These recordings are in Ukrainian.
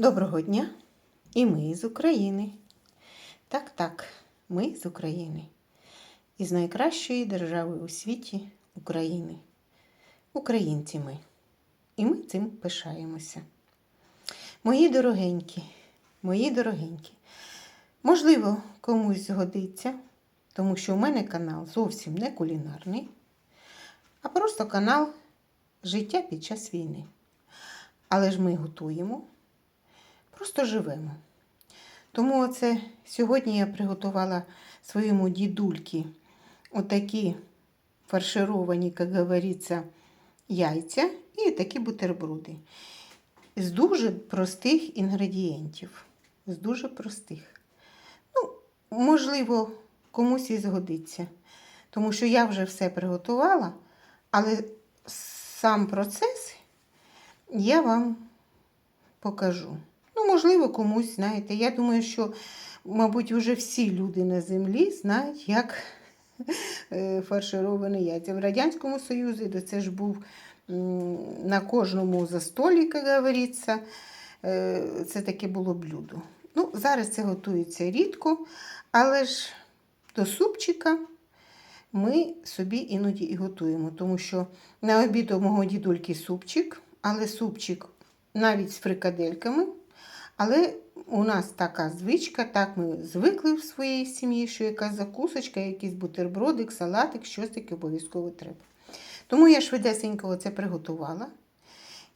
Доброго дня! І ми з України. Так, так, ми з України. Із найкращої держави у світі України. Українці ми. І ми цим пишаємося. Мої дорогенькі, мої дорогенькі. Можливо, комусь згодиться, тому що у мене канал зовсім не кулінарний, а просто канал Життя під час війни. Але ж ми готуємо просто живемо. Тому оце сьогодні я приготувала своєму дідульки отакі фаршировані, як говориться, яйця і такі бутерброди. З дуже простих інгредієнтів. З дуже простих. Ну, можливо, комусь і згодиться. Тому що я вже все приготувала, але сам процес я вам покажу. Можливо, комусь, знаєте. Я думаю, що, мабуть, вже всі люди на землі знають, як е, фаршировані яйця. В Радянському Союзі де це ж був на кожному застолі, як говориться, е, це таке було блюдо. Ну, зараз це готується рідко, але ж до супчика ми собі іноді і готуємо, тому що на обід у мого дідульки супчик, але супчик навіть з фрикадельками. Але у нас така звичка, так ми звикли в своїй сім'ї, що якась закусочка, якийсь бутербродик, салатик, щось таке обов'язково треба. Тому я швидесенько це приготувала.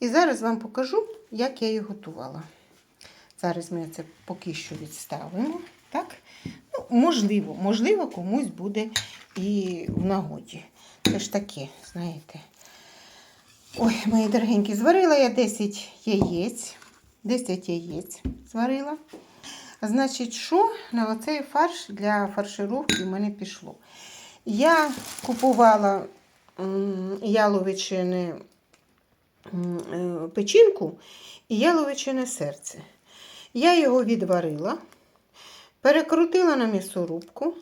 І зараз вам покажу, як я її готувала. Зараз ми це поки що відставимо. Так? Ну, Можливо, можливо, комусь буде і в нагоді. Це ж таке, знаєте. Ой, мої дорогенькі, зварила я 10 яєць. 10 яєць зварила. Значить, що на оцей фарш для фаршировки в мене пішло? Я купувала м, яловичине е, печінку і яловичине серце. Я його відварила, перекрутила на м'ясорубку,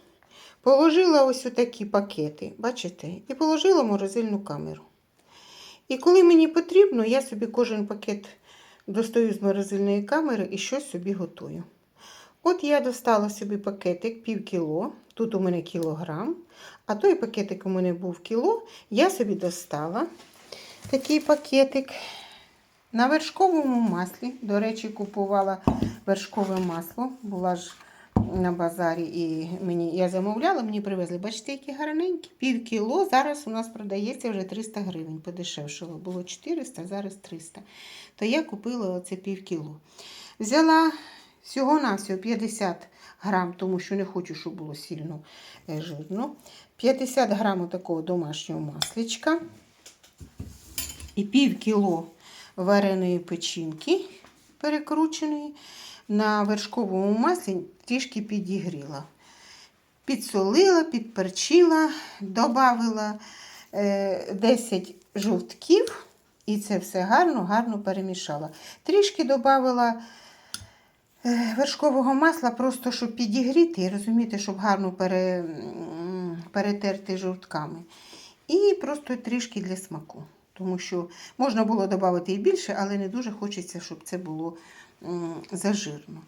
положила ось такі пакети, бачите, і положила в морозильну камеру. І коли мені потрібно, я собі кожен пакет достаю з морозильної камери і щось собі готую. От я достала собі пакетик пів кіло, тут у мене кілограм, а той пакетик у мене був кіло, я собі достала такий пакетик на вершковому маслі. До речі, купувала вершкове масло, була ж на базарі і мені я замовляла, мені привезли. Бачите, які гарненькі. Пів кіло. Зараз у нас продається вже 300 гривень. Подешевшало. Було 400, зараз 300. То я купила оце пів кіло. Взяла всього-навсього 50 грам, тому що не хочу, щоб було сильно е, жирно. 50 грам такого домашнього масличка. І пів кіло вареної печінки перекрученої на вершковому маслі трішки підігріла. Підсолила, підперчила, додала 10 жовтків і це все гарно-гарно перемішала. Трішки додала вершкового масла, просто щоб підігріти і розумієте, щоб гарно пере, перетерти жовтками. І просто трішки для смаку. Тому що можна було додати і більше, але не дуже хочеться, щоб це було зажирно.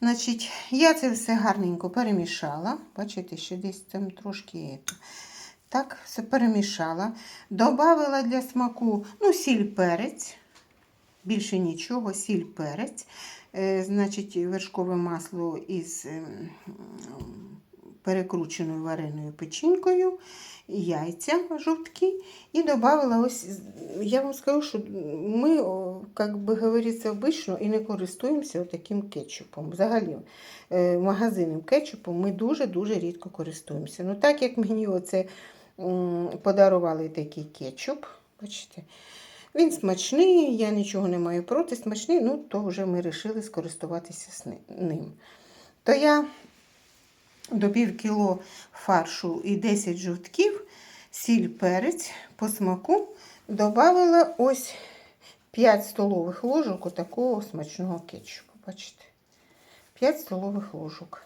Значить, я це все гарненько перемішала. Бачите, що десь там трошки. Так, все перемішала. Добавила для смаку ну, сіль перець. Більше нічого, сіль перець. Е, значить, вершкове масло із е, перекрученою вареною печінкою, яйця жовткі. І додала ось, я вам скажу, що ми, як би говориться, обично і не користуємося таким кетчупом. Взагалі, е, магазинним кетчупом ми дуже-дуже рідко користуємося. Ну, так як мені оце подарували такий кетчуп, бачите, він смачний, я нічого не маю проти, смачний, ну, то вже ми вирішили скористуватися ним. То я до пів кіло фаршу і 10 жовтків, сіль перець по смаку додала ось 5 столових ложок такого смачного кетчупу. Бачите? 5 столових ложок.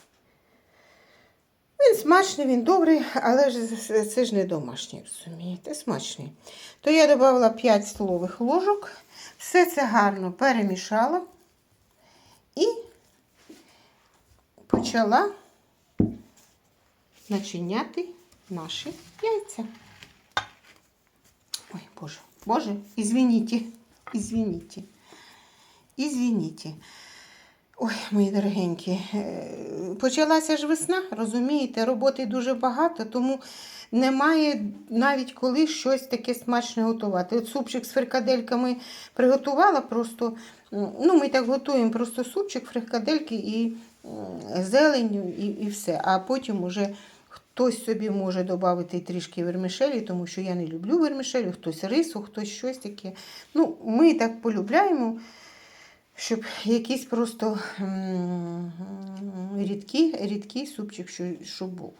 Він смачний, він добрий, але ж це ж не домашній, розумієте, смачний. То я додала 5 столових ложок, все це гарно перемішала. І почала начиняти наші яйця. Ой, Боже, Боже, извините, извините, извините. Ой, мої дорогенькі, е, почалася ж весна, розумієте, роботи дуже багато, тому немає навіть коли щось таке смачне готувати. От супчик з фрикадельками приготувала просто, ну ми так готуємо просто супчик, фрикадельки і м, зеленню, і, і все. А потім уже хтось собі може додати трішки вермішелі, тому що я не люблю вермішелю, хтось рису, хтось щось таке. Ну, ми так полюбляємо щоб якийсь просто рідкий, рідкий супчик, що, був.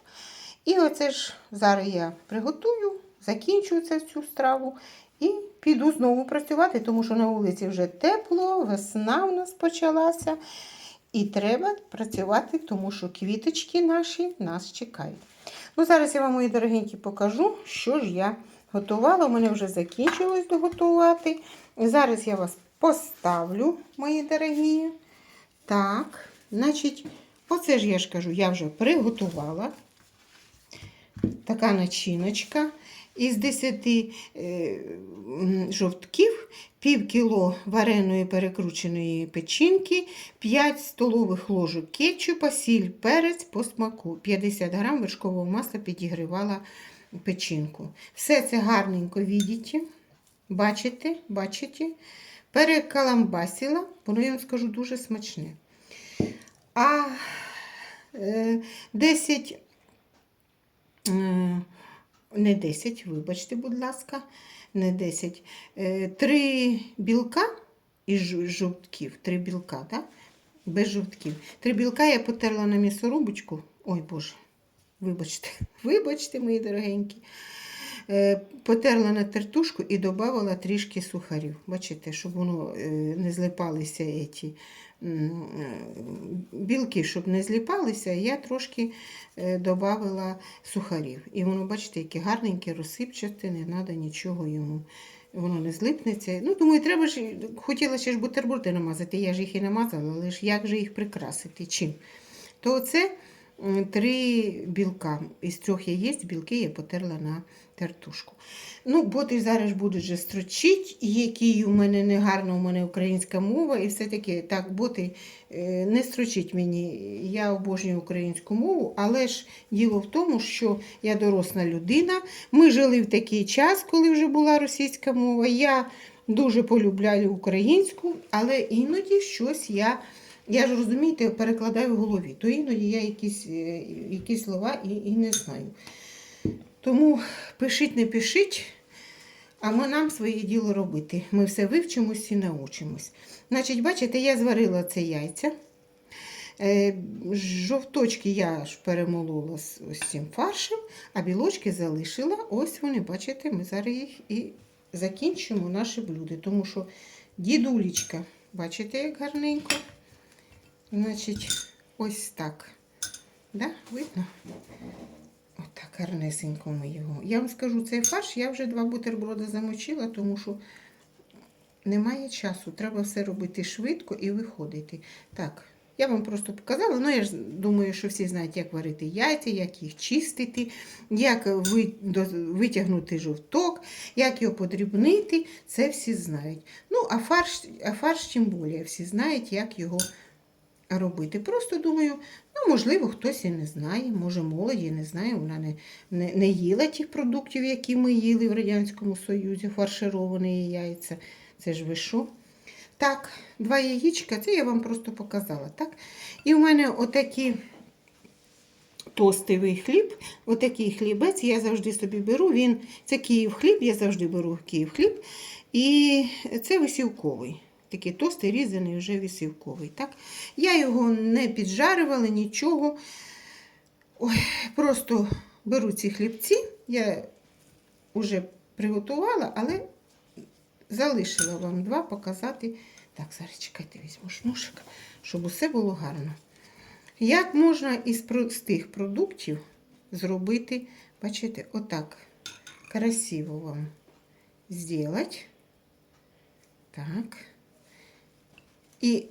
І оце ж зараз я приготую, закінчую цю страву і піду знову працювати, тому що на вулиці вже тепло, весна в нас почалася. І треба працювати, тому що квіточки наші нас чекають. Ну, зараз я вам, мої дорогенькі, покажу, що ж я готувала. У мене вже закінчилось доготувати. Зараз я вас поставлю, мої дорогі. Так, значить, оце ж я ж кажу, я вже приготувала. Така начиночка. Із 10 е, жовтків, пів кіло вареної перекрученої печінки, 5 столових ложок кетчупа, сіль, перець по смаку, 50 грам вершкового масла підігрівала печінку. Все це гарненько видите, бачите, бачите. Перекаламбасила, воно я вам скажу дуже смачне. А е, 10, е, не 10, вибачте, будь ласка, не 10, е, 3 білка із жовтків, 3 білка, так? без жовтків. Три білка я потерла на м'ясорубочку. Ой Боже, вибачте, вибачте, мої дорогенькі. Е, Потерла на тертушку і додавала трішки сухарів. Бачите, щоб воно е, не злипалися ці е, білки, щоб не зліпалися, я трошки додавала сухарів. І воно, бачите, яке гарненьке, розсипчате, не треба нічого йому. Воно не злипнеться. Ну, думаю, треба ж, хотіла ще ж бутерброди намазати, я ж їх і намазала, але ж як же їх прикрасити? Чим? То це три білка. Із трьох яєць білки я потерла на тертушку. Ну, боти зараз будуть вже строчить, які у мене негарна, у мене українська мова, і все-таки так, боти е, не строчить мені. Я обожнюю українську мову, але ж діло в тому, що я доросла людина. Ми жили в такий час, коли вже була російська мова. Я дуже полюбляю українську, але іноді щось я. Я ж розумієте, перекладаю в голові, то іноді я якісь, е, якісь слова і, і не знаю. Тому пишіть, не пишіть, а ми нам своє діло робити. Ми все вивчимось і научимось. Значить, бачите, я зварила це яйця. Е, Жовточки я ж перемолола з цим фаршем, а білочки залишила. Ось вони, бачите, ми зараз їх і закінчимо наше блюдо. Тому що дідулечка, бачите, як гарненько. Значить, ось так. Да? Видно? Отак гарнесенько ми його. Я вам скажу, цей фарш я вже два бутерброди замочила, тому що немає часу. Треба все робити швидко і виходити. Так, я вам просто показала. Ну, я ж думаю, що всі знають, як варити яйця, як їх чистити, як витягнути жовток, як його подрібнити. Це всі знають. Ну, а фарш, а фарш тим більше, всі знають, як його робити. Просто думаю, ну, можливо, хтось і не знає, може молоді не знає, вона не, не, не їла тих продуктів, які ми їли в Радянському Союзі, фаршировані яйця. Це ж ви що? Так, два яєчка, це я вам просто показала. так? І в мене отакі тостовий хліб, отакий хлібець я завжди собі беру. Він, це Київ хліб, я завжди беру Київ хліб. І це висівковий. Такий тостий різаний, вже висівковий. Так? Я його не піджарювала, нічого. Ой, просто беру ці хлібці, я вже приготувала, але залишила вам два показати. Так, зараз чекайте, візьму шнушик, щоб усе було гарно. Як можна із простих продуктів зробити, бачите, отак красиво вам зробити. Так. І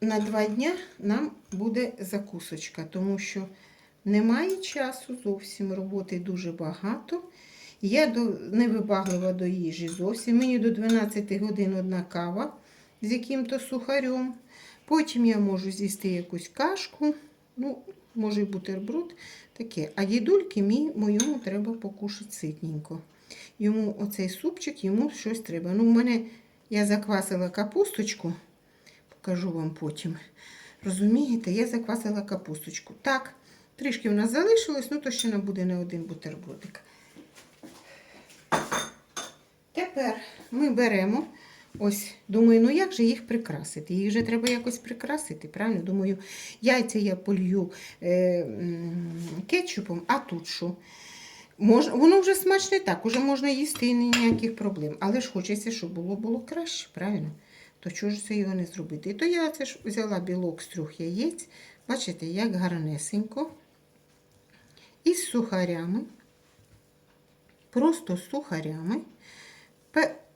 на два дня нам буде закусочка, тому що немає часу зовсім роботи дуже багато. Я до, невибаглива до їжі зовсім. Мені до 12 годин одна кава з яким-то сухарем. Потім я можу з'їсти якусь кашку, ну, може бутерброд, таке. А дідульки мій, моєму треба покушати ситненько. Йому оцей супчик, йому щось треба. Ну, в мене я заквасила капусточку, покажу вам потім. Розумієте, я заквасила капусточку. Так, трішки в нас залишилось, ну то ще нам буде не один бутербродик. Тепер ми беремо, ось, думаю, ну як же їх прикрасити? Їх же треба якось прикрасити, правильно? Думаю, яйця я полью е, кетчупом, а тут що? Мож, воно вже смачне так, уже можна їсти і ніяких проблем. Але ж хочеться, щоб було, було краще, правильно? То чого ж це його не зробити? І то я це ж взяла білок з трьох яєць, бачите, як гарнесенько. Із сухарями, просто з сухарями,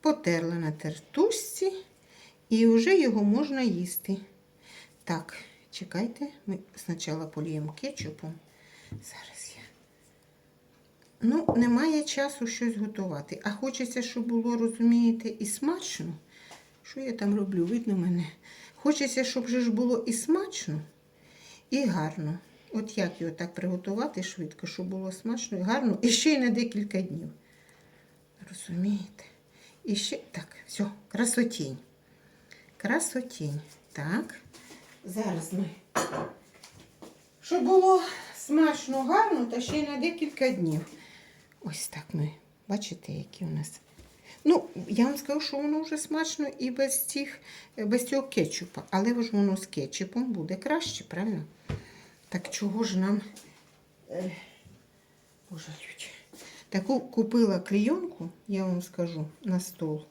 потерла на тертушці і вже його можна їсти. Так, чекайте, ми спочатку поліємо кетчупом. Зараз я. Ну, немає часу щось готувати. А хочеться, щоб було, розумієте, і смачно. Що я там роблю? Видно мене. Хочеться, щоб же ж було і смачно, і гарно. От як його так приготувати швидко, щоб було смачно і гарно, і ще й на декілька днів. Розумієте? І ще так, все, красотінь. Красотінь. Так. Зараз ми. Щоб було смачно, гарно, та ще й на декілька днів. Ось так ми. Бачите, які у нас. Ну, я вам скажу, що воно вже смачно і без цих, без цього кетчупа. Але ж воно з кетчупом буде краще, правильно? Так чого ж нам. Е, Боже, люди. Таку купила клейонку, я вам скажу, на стол.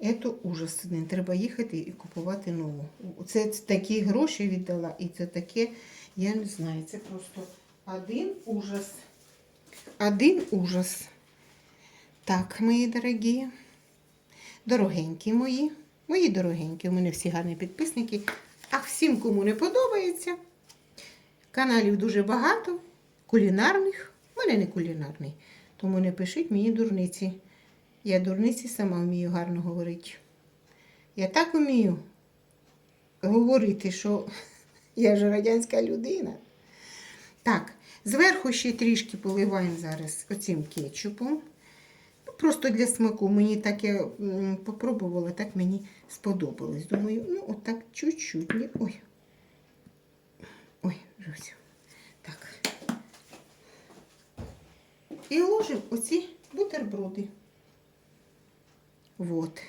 Це ужас один. Треба їхати і купувати нову. Це такі гроші віддала, і це таке, я не знаю, це просто один ужас. Один ужас. Так, мої дорогі, дорогенькі мої, мої дорогенькі, у мене всі гарні підписники. А всім, кому не подобається, каналів дуже багато, кулінарних. У мене не кулінарний. Тому не пишіть мені дурниці. Я дурниці сама вмію гарно говорити. Я так вмію говорити, що я ж радянська людина. Так, зверху ще трішки поливаємо зараз оцим кетчупом. Просто для смаку. Мені так я попробувала, так мені сподобалось. Думаю, ну отак чуть-чуть. Ой. Ой, друзі. Так. І ложимо оці бутерброди. От.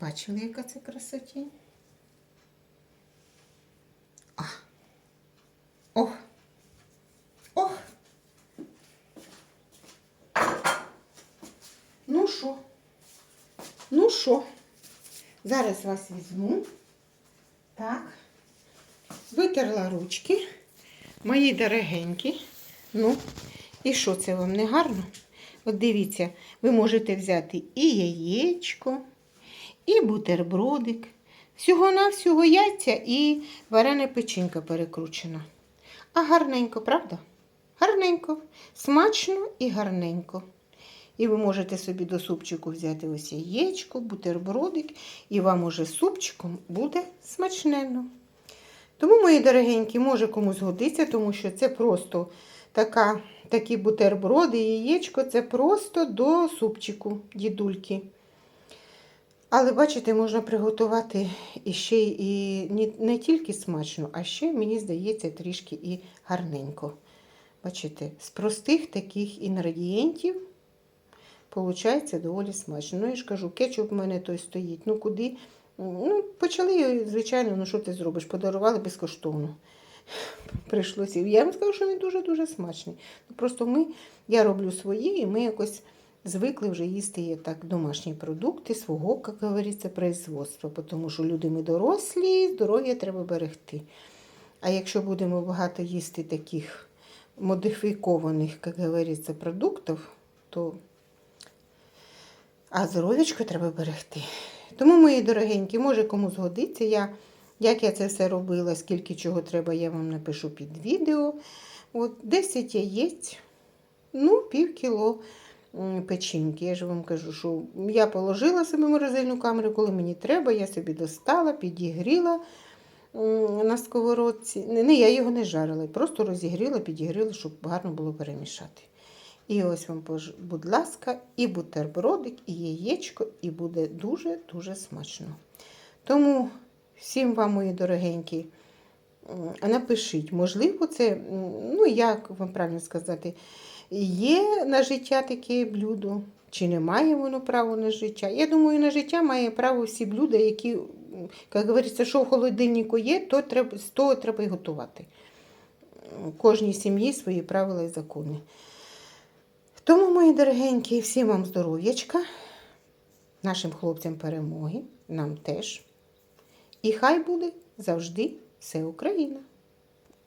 Бачили, яка це красотінь? А. Ох. Ох. Ну що? Ну що? Зараз вас візьму. Так. Витерла ручки. Мої дорогенькі. Ну, і що це вам не гарно? От дивіться, ви можете взяти і яєчко, і бутербродик. Всього-навсього яйця і варена печінка перекручена. А гарненько, правда? Гарненько, смачно і гарненько. І ви можете собі до супчику взяти ось яєчко, бутербродик, і вам уже супчиком буде смачненно. Тому, мої дорогенькі, може комусь годиться, тому що це просто така, такі бутерброди, яєчко це просто до супчику, дідульки. Але бачите, можна приготувати і ще і не, не тільки смачно, а ще, мені здається, трішки і гарненько. Бачите, з простих таких інгредієнтів Получається доволі смачно. Ну, я ж кажу, кетчуп в мене той стоїть. Ну куди? Ну, почали, звичайно, ну що ти зробиш? Подарували безкоштовно. Прийшлося. Я вам скажу, що він дуже-дуже смачний. Ну, просто ми, я роблю свої, і ми якось звикли вже їсти так домашні продукти свого, як говориться, производства. Тому що люди ми дорослі, здоров'я треба берегти. А якщо будемо багато їсти таких модифікованих, як говориться, продуктів, то а здоров'ячко треба берегти. Тому, мої дорогенькі, може кому згодиться, я Як я це все робила, скільки чого треба, я вам напишу під відео. От 10 яєць, ну, пів кіло печінки. Я ж вам кажу, що я положила собі морозильну камеру, коли мені треба, я собі достала, підігріла на сковородці. Не, я його не жарила, просто розігріла, підігріла, щоб гарно було перемішати. І ось вам, будь ласка, і бутербродик, і яєчко, і буде дуже-дуже смачно. Тому всім вам, мої дорогенькі, напишіть, можливо, це, ну як вам правильно сказати, є на життя таке блюдо, чи не має воно право на життя. Я думаю, на життя має право всі блюда, які, як говориться, що в холодильнику є, то треба, з того треба і готувати. У кожній сім'ї свої правила і закони. Тому, мої дорогенькі, всім вам здоров'ячка, нашим хлопцям перемоги, нам теж. І хай буде завжди все Україна!